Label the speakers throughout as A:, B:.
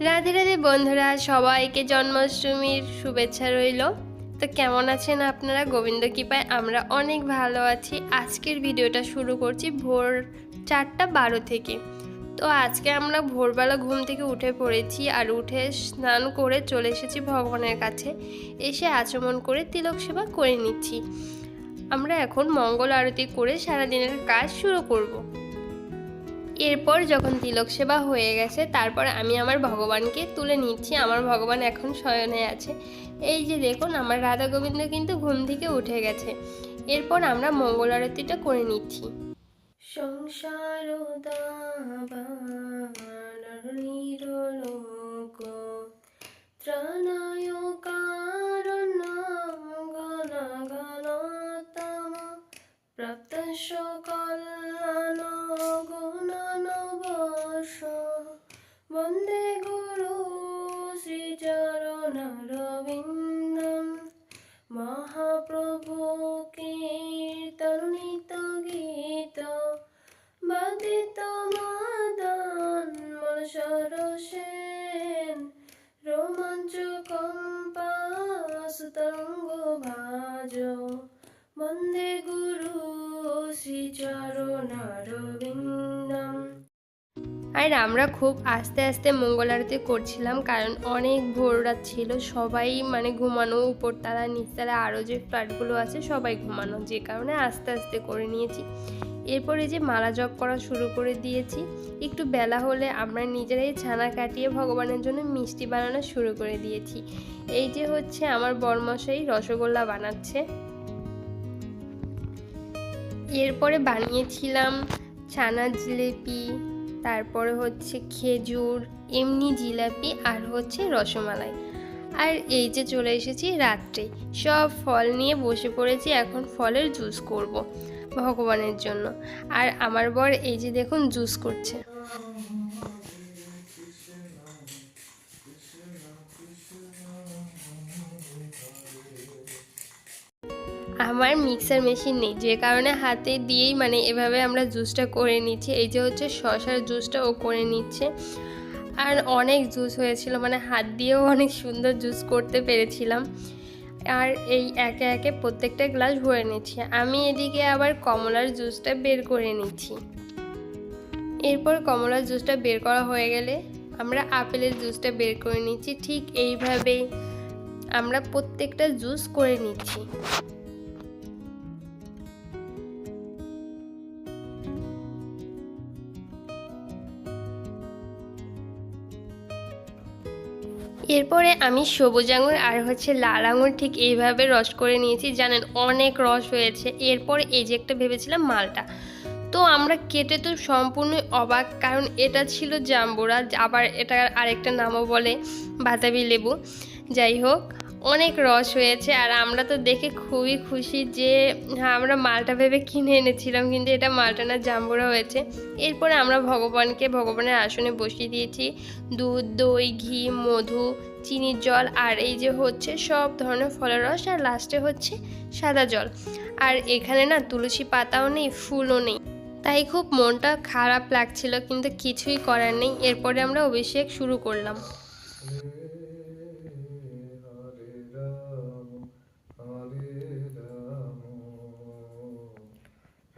A: রাধে রাধে বন্ধুরা, সবাইকে জন্মাষ্টমীর শুভেচ্ছা রইল। তো কেমন আছেন আপনারা? গোবিন্দ কৃপায় আমরা অনেক ভালো আছি। আজকের ভিডিওটা শুরু করছি ভোর চারটা বারো থেকে। তো আজকে আমরা ভোরবেলা ঘুম থেকে উঠে পড়েছি আর উঠে স্নান করে চলে এসেছি ভগবানের কাছে। এসে আচমন করে তিলক সেবা করে নিচ্ছি। আমরা এখন মঙ্গল আরতি করে সারাদিনের কাজ শুরু করব। এরপর যখন তিলক সেবা হয়ে গেছে, তারপর আমি আমার ভগবানকে তুলে নিচ্ছি। আমার ভগবান এখন শয়নে আছে। এই যে দেখুন, আমার রাধা গোবিন্দ কিন্তু ঘুম থেকে উঠে গেছে। এরপর আমরা মঙ্গল আরতিটা করে নিচ্ছি। সংসার প্রাপ্ত সকল আর আমরা খুব আস্তে আস্তে মঙ্গল আরতি করছিলাম, কারণ অনেক ভোর রাত ছিল, সবাই মানে ঘুমানো উপরতলা নিচতলা আরও যে ফ্ল্যাটগুলো আছে সবাই ঘুমানো, যে কারণে আস্তে আস্তে করে নিয়েছি। এরপরে যে মালা জপ করা শুরু করে দিয়েছি, একটু বেলা হলে আমরা নিজেরাই ছানা কাটিয়ে ভগবানের জন্য মিষ্টি বানানো শুরু করে দিয়েছি। এই যে হচ্ছে আমার বরমশাই রসগোল্লা বানাচ্ছে। এরপরে বানিয়েছিলাম ছানা জিলেপি তারপরে হচ্ছে খেজুর, এমনি জিলাপি আর হচ্ছে রসমালাই। আর এই যে চলে এসেছি রাত্রে, সব ফল নিয়ে বসে পড়েছি, এখন ফলের জুস করব ভগবানের জন্য। আর আমার বর এই যে দেখুন জুস করছে। আমার মিক্সার মেশিন নেই, যে কারণে হাতে দিয়েই মানে এভাবে আমরা জুসটা করে নিচ্ছি। এই যে হচ্ছে শশার জুসটা ও করে নিচ্ছে। আর অনেক জুস হয়েছিল মানে হাত দিয়েও অনেক সুন্দর জুস করতে পেরেছিলাম। আর এই একে একে প্রত্যেকটা গ্লাস ভরে নিচ্ছি। আমি এদিকে আবার কমলার জুসটা বের করে নিচ্ছি। এরপর কমলার জুসটা বের করা হয়ে গেলে আমরা আপেলের জুসটা বের করে নিচ্ছি। ঠিক এইভাবেই আমরা প্রত্যেকটা জুস করে নিচ্ছি। এরপরে আমি সবুজ আঙুর আর হচ্ছে লাল আঙুর ঠিক এইভাবে রস করে নিয়েছি। জানেন অনেক রস হয়েছে। এরপর এই যে একটা ভেবেছিলাম মালটা। তো আমরা কেটে তো সম্পূর্ণ অবাক, কারণ এটা ছিল জাম্বুরা, আবার এটা আরেকটা নামও বলে বাতাবি লেবু। যাই হোক অনেক রস হয়েছে আর আমরা তো দেখে খুবই খুশি যে হ্যাঁ আমরা মালটা ভেবে কিনে এনেছিলাম কিন্তু এটা মালটা না জাম্বুরা হয়েছে। এরপরে আমরা ভগবানকে, ভগবানের আসনে বসিয়ে দিয়েছি। দুধ, দই, ঘি, মধু চিনির জল আর এই যে হচ্ছে সব ধরনের ফলের রস আর লাস্টে হচ্ছে সাদা জল। আর এখানে না তুলসী পাতাও নেই, ফুলও নেই। তাই খুব মনটা খারাপ লাগছিল কিন্তু কিছুই করার নেই। এরপরে আমরা অভিষেক শুরু করলাম।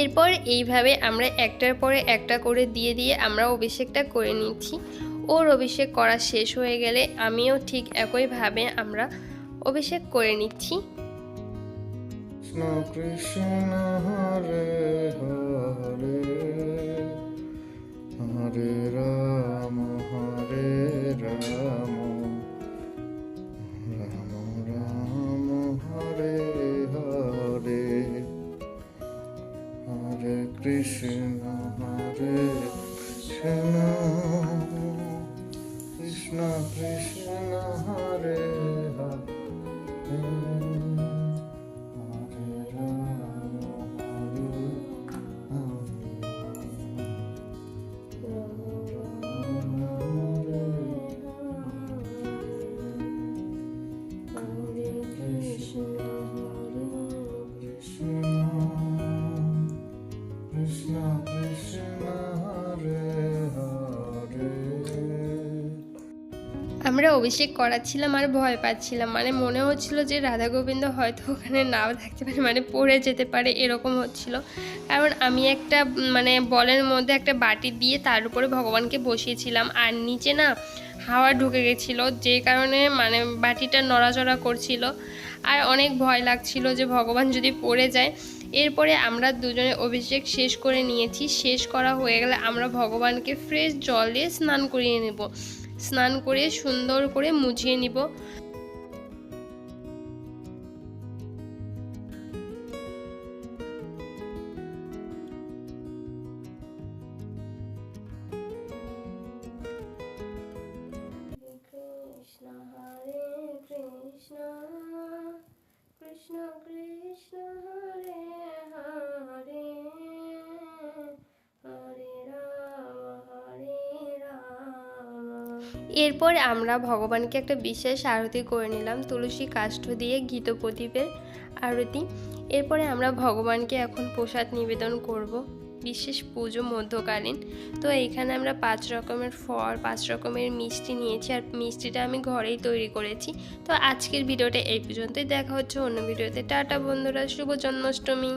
A: এরপর এইভাবে আমরা একটার পরে একটা করে দিয়ে দিয়ে আমরা অভিষেকটা করে নিচ্ছি। ওর অভিষেক করা শেষ হয়ে গেলে আমিও ঠিক একইভাবে আমরা অভিষেক করে নিচ্ছি।
B: কৃষ্ণ হরে Krishna Krishna Hare Hare Krishna Krishna Hare Hare
A: আমরা অভিষেক করাচ্ছিলাম আর ভয় পাচ্ছিলাম। মানে মনে হচ্ছিল যে রাধা গোবিন্দ হয়তো ওখানে নাও থাকতে পারে মানে পড়ে যেতে পারে, এরকম হচ্ছিল। কারণ আমি একটা মানে বলের মধ্যে একটা বাটি দিয়ে তার উপরে ভগবানকে বসিয়েছিলাম। আর নিচে না হাওয়া ঢুকে গেছিল, যে কারণে মানে বাটিটা নড়াচড়া করছিল। আর অনেক ভয় লাগছিল যে ভগবান যদি পড়ে যায়। এরপরে আমরা দুজনে অভিষেক শেষ করে নিয়েছি। শেষ করা হয়ে গেলে আমরা ভগবানকে ফ্রেশ জল স্নান করিয়ে নেব। স্নান করে সুন্দর করে মুছিয়ে নিব। কৃষ্ণ হরে কৃষ্ণ কৃষ্ণ এরপর আমরা ভগবানকে একটা বিশেষ আরতি করে নিলাম, তুলসী কাষ্ঠ দিয়ে গীত প্রদীপের আরতি। এরপরে আমরা ভগবানকে এখন প্রসাদ নিবেদন করব, বিশেষ পুজো মধ্যকালীন। তো এইখানে আমরা পাঁচ রকমের ফল, পাঁচ রকমের মিষ্টি নিয়েছি আর মিষ্টিটা আমি ঘরেই তৈরি করেছি। তো আজকের ভিডিওটা এই পর্যন্তই, দেখা হচ্ছে অন্য ভিডিওতে। টাটা বন্ধুরা, শুভ জন্মাষ্টমী।